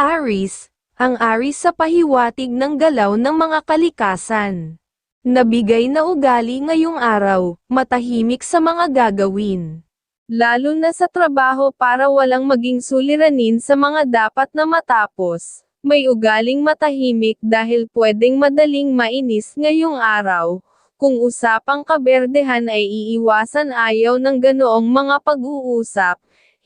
Aris, ang Aris sa pahiwatig ng galaw ng mga kalikasan. Nabigay na ugali ngayong araw, matahimik sa mga gagawin. Lalo na sa trabaho para walang maging suliranin sa mga dapat na matapos. May ugaling matahimik dahil pwedeng madaling mainis ngayong araw. Kung usapang kaberdehan ay iiwasan ayaw ng ganoong mga pag-uusap,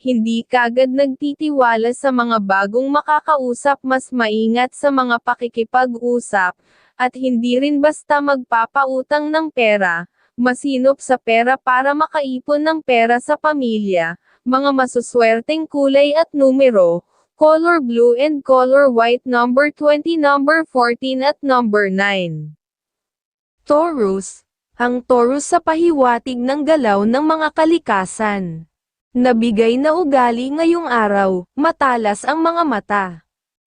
hindi kagad nagtitiwala sa mga bagong makakausap mas maingat sa mga pakikipag-usap, at hindi rin basta magpapautang ng pera, masinop sa pera para makaipon ng pera sa pamilya, mga masuswerteng kulay at numero, color blue and color white number 20 number 14 at number 9. Taurus, ang Taurus sa pahiwatig ng galaw ng mga kalikasan. Nabigay na ugali ngayong araw, matalas ang mga mata.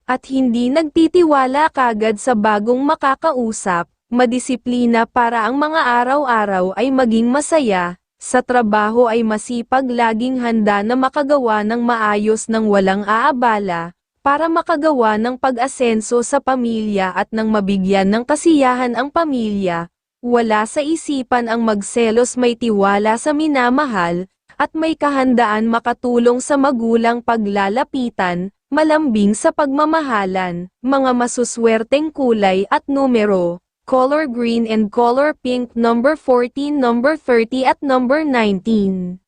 At hindi nagtitiwala kagad sa bagong makakausap, madisiplina para ang mga araw-araw ay maging masaya, sa trabaho ay masipag laging handa na makagawa ng maayos ng walang aabala, para makagawa ng pag-asenso sa pamilya at nang mabigyan ng kasiyahan ang pamilya, wala sa isipan ang magselos may tiwala sa minamahal, at may kahandaan makatulong sa magulang paglalapitan, malambing sa pagmamahalan, mga masuswerteng kulay at numero, color green and color pink number 14 number 30 at number 19.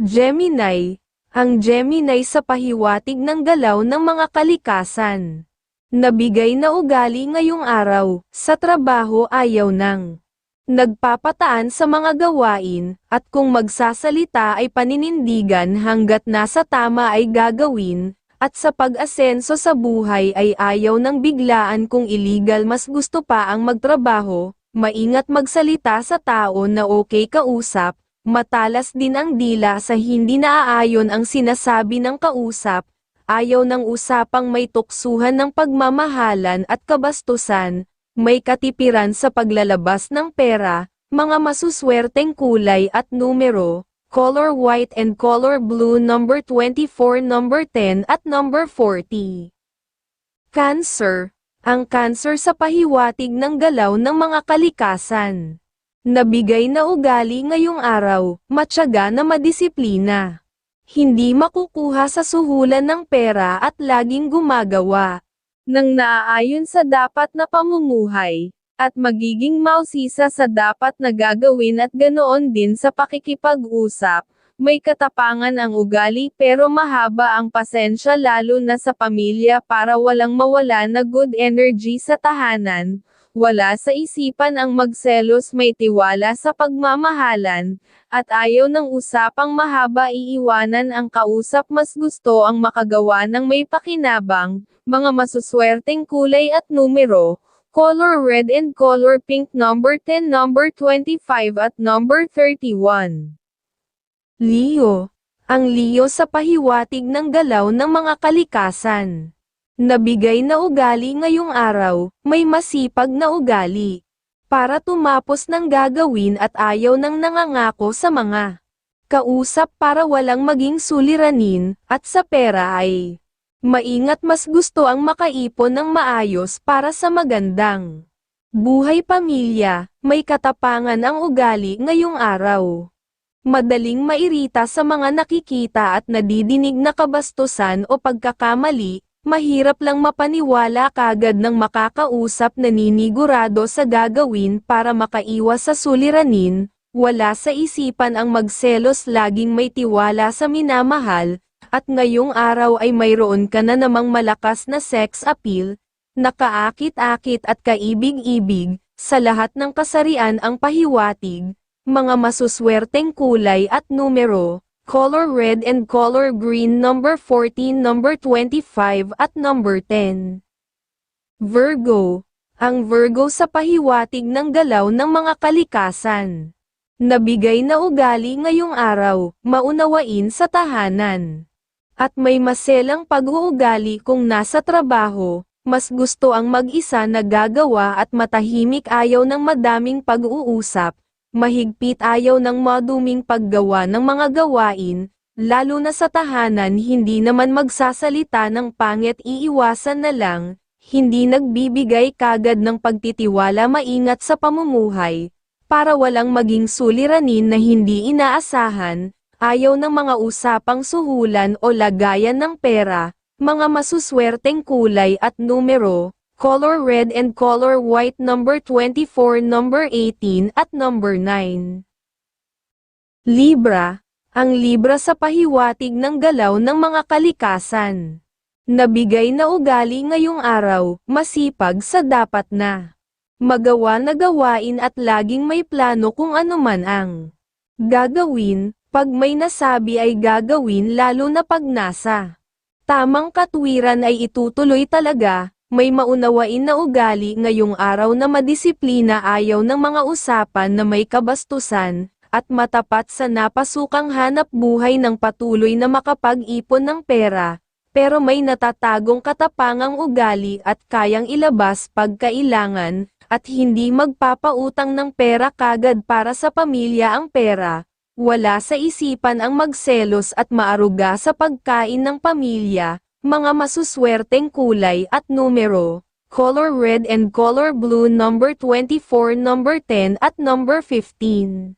Gemini, ang Gemini sa pahiwatig ng galaw ng mga kalikasan. Nabigay na ugali ngayong araw, sa trabaho ayaw nang nagpapataan sa mga gawain, at kung magsasalita ay paninindigan hanggat nasa tama ay gagawin, at sa pag-asenso sa buhay ay ayaw ng biglaan kung illegal mas gusto pa ang magtrabaho, maingat magsalita sa tao na okay kausap, matalas din ang dila sa hindi naaayon ang sinasabi ng kausap, ayaw ng usapang may tuksuhan ng pagmamahalan at kabastusan, may katipiran sa paglalabas ng pera, mga masuswerteng kulay at numero, color white and color blue number 24 number 10 at number 40. Cancer, ang cancer sa pahiwatig ng galaw ng mga kalikasan. Nabigay na ugali ngayong araw, matyaga na madisiplina. Hindi makukuha sa suhulan ng pera at laging gumagawa nang naaayon sa dapat na pamumuhay, at magiging mausisa sa dapat na gagawin at ganoon din sa pakikipag-usap, may katapangan ang ugali pero mahaba ang pasensya lalo na sa pamilya para walang mawala na good energy sa tahanan, wala sa isipan ang magselos may tiwala sa pagmamahalan, at ayaw ng usapang mahaba iiwanan ang kausap mas gusto ang makagawa ng may pakinabang, mga masuswerteng kulay at numero, color red and color pink number 10 number 25 at number 31. Leo, ang Leo sa pahiwatig ng galaw ng mga kalikasan. Nabigay na ugali ngayong araw, may masipag na ugali. Para tumapos ng gagawin at ayaw ng nangangako sa mga kausap para walang maging suliranin, at sa pera ay maingat mas gusto ang makaipon ng maayos para sa magandang buhay pamilya, may katapangan ang ugali ngayong araw. Madaling mairita sa mga nakikita at nadidinig na kabastusan o pagkakamali, Mahirap lang mapaniwala kagad ng makakausap na ninigurado sa gagawin para makaiwas sa suliranin, wala sa isipan ang magselos laging may tiwala sa minamahal, at ngayong araw ay mayroon ka na namang malakas na sex appeal, nakaakit-akit at kaibig-ibig, sa lahat ng kasarian ang pahiwatig, mga masuswerteng kulay at numero, color red and color green number 14 number 25 at number 10. Virgo, ang Virgo sa pahiwatig ng galaw ng mga kalikasan. Nabigay na ugali ngayong araw, maunawain sa tahanan. At may maselang pag-uugali kung nasa trabaho, mas gusto ang mag-isa na gagawa at matahimik ayaw ng madaming pag-uusap, mahigpit ayaw ng maduming paggawa ng mga gawain, lalo na sa tahanan hindi naman magsasalita ng pangit iiwasan na lang, hindi nagbibigay kagad ng pagtitiwala maingat sa pamumuhay, para walang maging suliranin na hindi inaasahan, ayaw ng mga usapang suhulan o lagayan ng pera, mga masuswerteng kulay at numero, color red and color white number 24, number 18 at number 9. Libra, ang Libra sa pahiwatig ng galaw ng mga kalikasan. Nabigay na ugali ngayong araw, masipag sa dapat na. Magawa na gawain at laging may plano kung ano man ang gagawin, pag may nasabi ay gagawin lalo na pag nasa tamang katwiran ay itutuloy talaga, may maunawain na ugali ngayong araw na madisiplina ayaw ng mga usapan na may kabastusan, at matapat sa napasukang hanap buhay ng patuloy na makapag-ipon ng pera, pero may natatagong katapangang ugali at kayang ilabas pag kailangan, at hindi magpapautang ng pera kagad para sa pamilya ang pera. Wala sa isipan ang magselos at maaruga sa pagkain ng pamilya, mga masuswerteng kulay at numero, color red and color blue number 24, number 10 at number 15.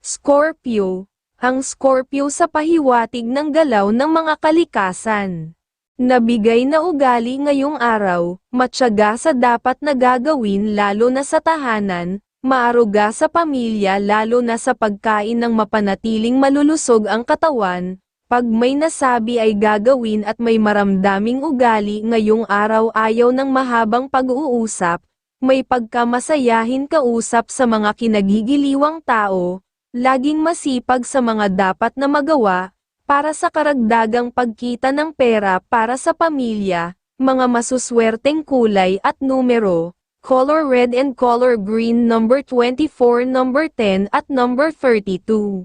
Scorpio, ang Scorpio sa pahiwatig ng galaw ng mga kalikasan. Nabigay na ugali ngayong araw, matyaga sa dapat na gagawin lalo na sa tahanan, maaruga sa pamilya lalo na sa pagkain ng mapanatiling malulusog ang katawan, pag may nasabi ay gagawin at may maramdaming ugali ngayong araw ayaw ng mahabang pag-uusap, may pagkamasayahin kausap sa mga kinagigiliwang tao, laging masipag sa mga dapat na magawa, para sa karagdagang pagkita ng pera para sa pamilya, mga masuswerteng kulay at numero, color red and color green number 24, number 10 at number 32.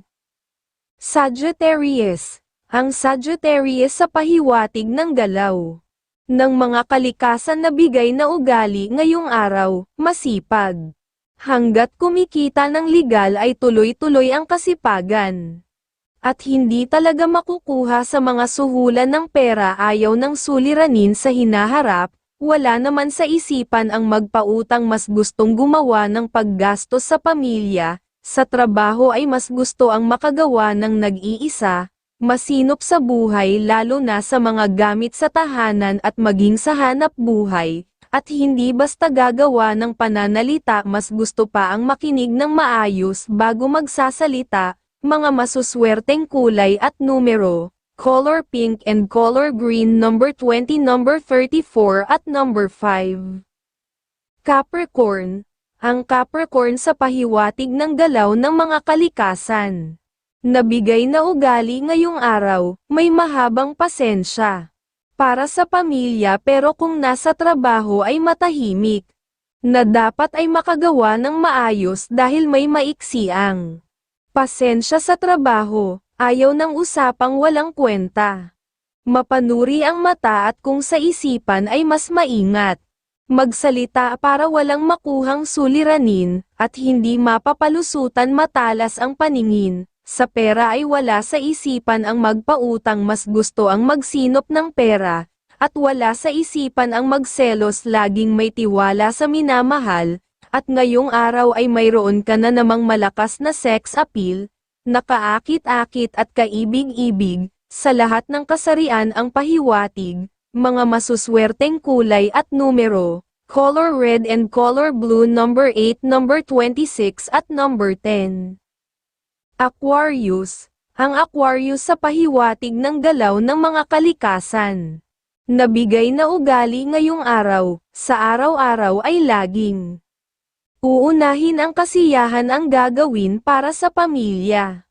Sagittarius, ang Sagittarius sa pahiwatig ng galaw ng mga kalikasan na bigay na ugali ngayong araw, masipag. Hanggat kumikita ng legal ay tuloy-tuloy ang kasipagan. At hindi talaga makukuha sa mga suhulan ng pera ayaw ng suliranin sa hinaharap, wala naman sa isipan ang magpautang mas gustong gumawa ng paggastos sa pamilya, sa trabaho ay mas gusto ang makagawa ng nag-iisa, masinop sa buhay lalo na sa mga gamit sa tahanan at maging sa hanap buhay, at hindi basta gagawa ng pananalita mas gusto pa ang makinig ng maayos bago magsasalita, mga masuswerteng kulay at numero, color pink and color green number 20 number 34 at number 5. Capricorn, ang Capricorn sa pahiwatig ng galaw ng mga kalikasan. Nabigay na ugali ngayong araw, may mahabang pasensya. Para sa pamilya pero kung nasa trabaho ay matahimik. Na dapat ay makagawa ng maayos dahil may maiksi ang pasensya sa trabaho, ayaw ng usapang walang kwenta. Mapanuri ang mata at kung sa isipan ay mas maingat. Magsalita para walang makuhang suliranin, at hindi mapapalusutan matalas ang paningin. Sa pera ay wala sa isipan ang magpautang mas gusto ang magsinop ng pera, at wala sa isipan ang magselos laging may tiwala sa minamahal, at ngayong araw ay mayroon ka na namang malakas na sex appeal, nakaakit-akit at kaibig-ibig, sa lahat ng kasarian ang pahiwatig, mga masuswerteng kulay at numero, color red and color blue number 8 number 26 at number 10. Aquarius, ang Aquarius sa pahiwatig ng galaw ng mga kalikasan. Nabigay na ugali ngayong araw, sa araw-araw ay laging Uunahin ang kasiyahan ang gagawin para sa pamilya.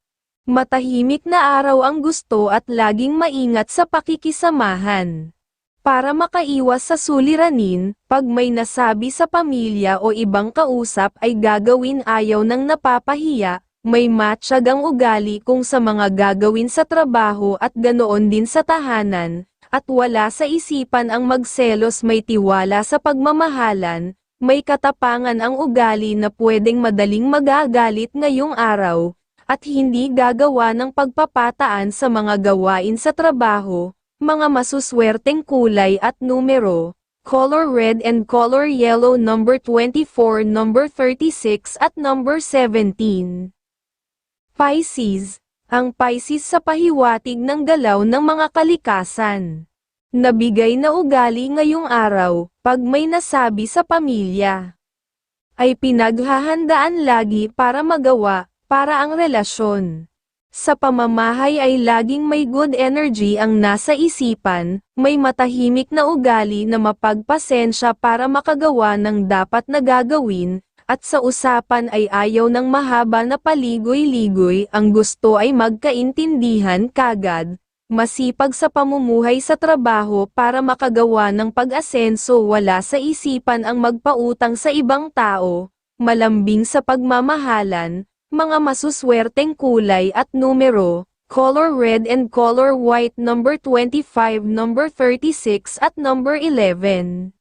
Matahimik na araw ang gusto at laging maingat sa pakikisamahan. Para makaiwas sa suliranin, pag may nasabi sa pamilya o ibang kausap ay gagawin ayaw ng napapahiya, may matsyag ang ugali kung sa mga gagawin sa trabaho at ganoon din sa tahanan, at wala sa isipan ang magselos may tiwala sa pagmamahalan, may katapangan ang ugali na pwedeng madaling magagalit ngayong araw, at hindi gagawa ng pagpapataan sa mga gawain sa trabaho, mga masuswerteng kulay at numero, color red and color yellow number 24, number 36 at number 17. Pisces, ang Pisces sa pahiwatig ng galaw ng mga kalikasan. Nabigay na ugali ngayong araw, pag may nasabi sa pamilya. Ay pinaghahandaan lagi para magawa, para ang relasyon. Sa pamamahay ay laging may good energy ang nasa isipan, may matahimik na ugali na mapagpasensya para makagawa ng dapat na gagawin, at sa usapan ay ayaw ng mahaba na paligoy-ligoy ang gusto ay magkaintindihan kagad, masipag sa pamumuhay sa trabaho para makagawa ng pag-asenso wala sa isipan ang magpautang sa ibang tao, malambing sa pagmamahalan, mga masuswerteng kulay at numero, color red and color white number 25 number 36 at number 11.